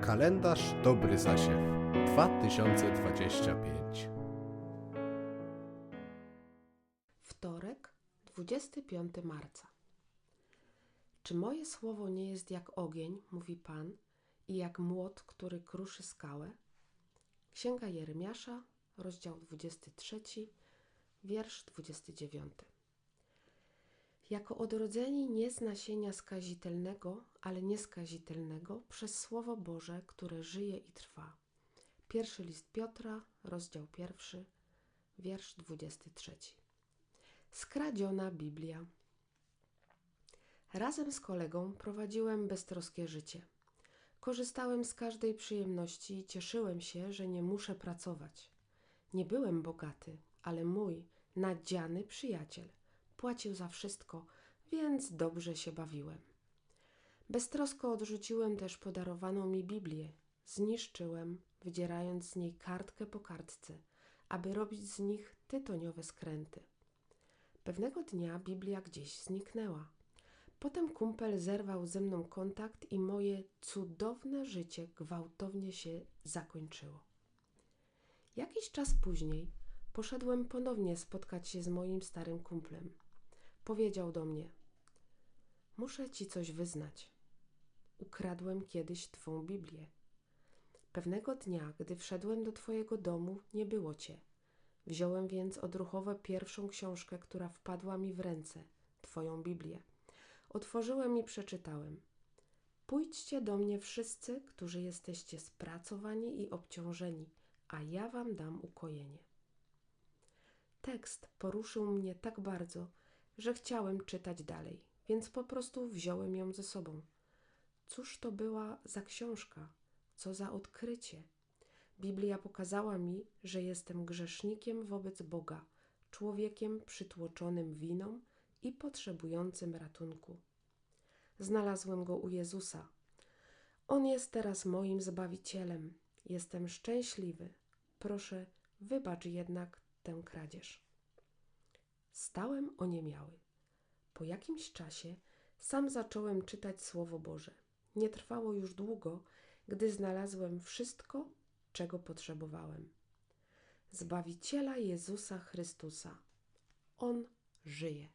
Kalendarz Dobry Zasiew 2025 Wtorek, 25 marca. Czy moje słowo nie jest jak ogień, mówi Pan, i jak młot, który kruszy skałę? Księga Jeremiasza, rozdział 23, wiersz 29. Jako odrodzeni nie z nasienia skazitelnego, ale nieskazitelnego przez Słowo Boże, które żyje i trwa. Pierwszy list Piotra, rozdział pierwszy, wiersz 23. Skradziona Biblia. Razem z kolegą prowadziłem beztroskie życie. Korzystałem z każdej przyjemności i cieszyłem się, że nie muszę pracować. Nie byłem bogaty, ale mój nadziany przyjaciel płacił za wszystko, więc dobrze się bawiłem. Beztrosko odrzuciłem też podarowaną mi Biblię. Zniszczyłem, wydzierając z niej kartkę po kartce, aby robić z nich tytoniowe skręty. Pewnego dnia Biblia gdzieś zniknęła. Potem kumpel zerwał ze mną kontakt i moje cudowne życie gwałtownie się zakończyło. Jakiś czas później poszedłem ponownie spotkać się z moim starym kumplem. Powiedział do mnie: Muszę ci coś wyznać. Ukradłem kiedyś twą Biblię. Pewnego dnia, gdy wszedłem do twojego domu, nie było cię. Wziąłem więc odruchowo pierwszą książkę, która wpadła mi w ręce, Twoją Biblię. Otworzyłem i przeczytałem. Pójdźcie do mnie wszyscy, którzy jesteście spracowani i obciążeni, a ja wam dam ukojenie. Tekst poruszył mnie tak bardzo, że chciałem czytać dalej, więc po prostu wziąłem ją ze sobą. Cóż to była za książka? Co za odkrycie? Biblia pokazała mi, że jestem grzesznikiem wobec Boga, człowiekiem przytłoczonym winą i potrzebującym ratunku. Znalazłem go u Jezusa. On jest teraz moim zbawicielem. Jestem szczęśliwy. Proszę, wybacz jednak tę kradzież. Stałem oniemiały. Po jakimś czasie sam zacząłem czytać Słowo Boże. Nie trwało już długo, gdy znalazłem wszystko, czego potrzebowałem. Zbawiciela Jezusa Chrystusa. On żyje.